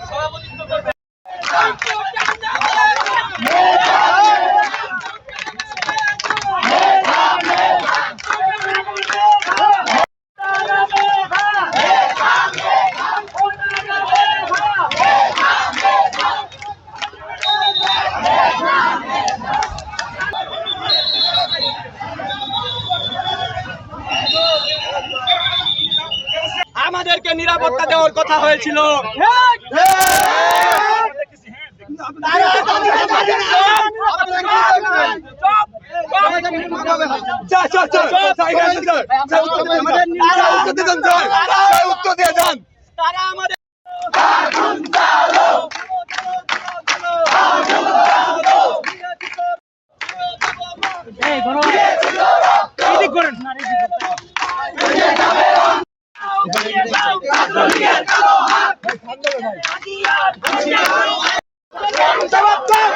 সভাপতিত্ব করবে দেওয়ার কথা হয়েছিল তারা তাদের পারে না। যা, যা, যা, যা, এখানে যা, যা, উত্তর দিয়ে যান। যা, উত্তর দিয়ে যান, যা, জবাব দাও